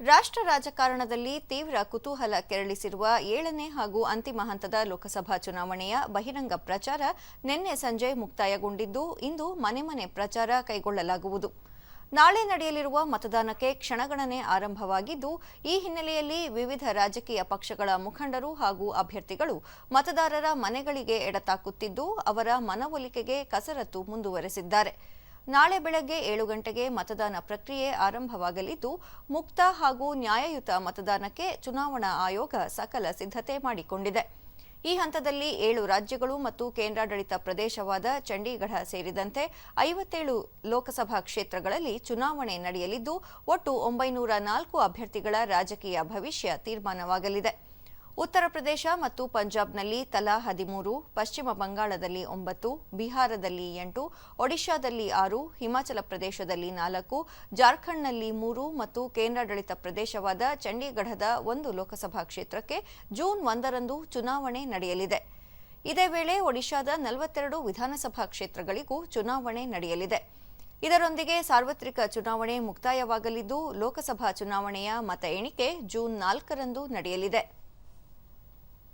ರಾಷ್ಟ್ರ ರಾಜಕಾರಣದಲ್ಲಿ ತೀವ್ರ ಕುತೂಹಲ ಕೆರಳಿಸಿರುವ ಏಳನೇ ಹಾಗೂ ಅಂತಿಮ ಹಂತದ ಲೋಕಸಭಾ ಚುನಾವಣೆಯ ಬಹಿರಂಗ ಪ್ರಚಾರ ನಿನ್ನೆ ಸಂಜೆ ಮುಕ್ತಾಯಗೊಂಡಿದ್ದು, ಇಂದು ಮನೆ ಮನೆ ಪ್ರಚಾರ ಕೈಗೊಳ್ಳಲಾಗುವುದು. ನಾಳೆ ನಡೆಯಲಿರುವ ಮತದಾನಕ್ಕೆ ಕ್ಷಣಗಣನೆ ಆರಂಭವಾಗಿದ್ದು, ಈ ಹಿನ್ನೆಲೆಯಲ್ಲಿ ವಿವಿಧ ರಾಜಕೀಯ ಪಕ್ಷಗಳ ಮುಖಂಡರು ಹಾಗೂ ಅಭ್ಯರ್ಥಿಗಳು ಮತದಾರರ ಮನೆಗಳಿಗೆ ಎಡತಾಕುತ್ತಿದ್ದು ಅವರ ಮನವೊಲಿಕೆಗೆ ಕಸರತ್ತು ಮುಂದುವರೆಸಿದ್ದಾರೆ. ನಾಳೆ ಬೆಳಗ್ಗೆ ಏಳು ಗಂಟೆಗೆ ಮತದಾನ ಪ್ರಕ್ರಿಯೆ ಆರಂಭವಾಗಲಿದ್ದು, ಮುಕ್ತ ಹಾಗೂ ನ್ಯಾಯಯುತ ಮತದಾನಕ್ಕೆ ಚುನಾವಣಾ ಆಯೋಗ ಸಕಲ ಸಿದ್ಧತೆ ಮಾಡಿಕೊಂಡಿದೆ. ಈ ಹಂತದಲ್ಲಿ ಏಳು ರಾಜ್ಯಗಳು ಮತ್ತು ಕೇಂದ್ರಾಡಳಿತ ಪ್ರದೇಶವಾದ ಚಂಡೀಗಢ ಸೇರಿದಂತೆ ಐವತ್ತೇಳು ಲೋಕಸಭಾ ಕ್ಷೇತ್ರಗಳಲ್ಲಿ ಚುನಾವಣೆ ನಡೆಯಲಿದ್ದು, ಒಟ್ಟು ಒಂಬೈನೂರ ನಾಲ್ಕು ಅಭ್ಯರ್ಥಿಗಳ ರಾಜಕೀಯ ಭವಿಷ್ಯ ತೀರ್ಮಾನವಾಗಲಿದೆ. ಉತ್ತರ ಪ್ರದೇಶ ಮತ್ತು ಪಂಜಾಬ್ನಲ್ಲಿ ತಲಾ ಹದಿಮೂರು, ಪಶ್ಚಿಮ ಬಂಗಾಳದಲ್ಲಿ ಒಂಬತ್ತು, ಬಿಹಾರದಲ್ಲಿ ಎಂಟು, ಒಡಿಶಾದಲ್ಲಿ ಆರು, ಹಿಮಾಚಲ ಪ್ರದೇಶದಲ್ಲಿ ನಾಲ್ಕು, ಜಾರ್ಖಂಡ್ನಲ್ಲಿ ಮೂರು ಮತ್ತು ಕೇಂದ್ರಾಡಳಿತ ಪ್ರದೇಶವಾದ ಚಂಡೀಗಢದ ಒಂದು ಲೋಕಸಭಾ ಕ್ಷೇತ್ರಕ್ಕೆ ಜೂನ್ ಒಂದರಂದು ಚುನಾವಣೆ ನಡೆಯಲಿದೆ. ಇದೇ ವೇಳೆ ಒಡಿಶಾದ ನಲವತ್ತೆರಡು ವಿಧಾನಸಭಾ ಕ್ಷೇತ್ರಗಳಿಗೂ ಚುನಾವಣೆ ನಡೆಯಲಿದೆ. ಇದರೊಂದಿಗೆ ಸಾರ್ವತ್ರಿಕ ಚುನಾವಣೆ ಮುಕ್ತಾಯವಾಗಲಿದ್ದು, ಲೋಕಸಭಾ ಚುನಾವಣೆಯ ಮತ ಎಣಿಕೆ ಜೂನ್ ನಾಲ್ಕರಂದು ನಡೆಯಲಿದೆ.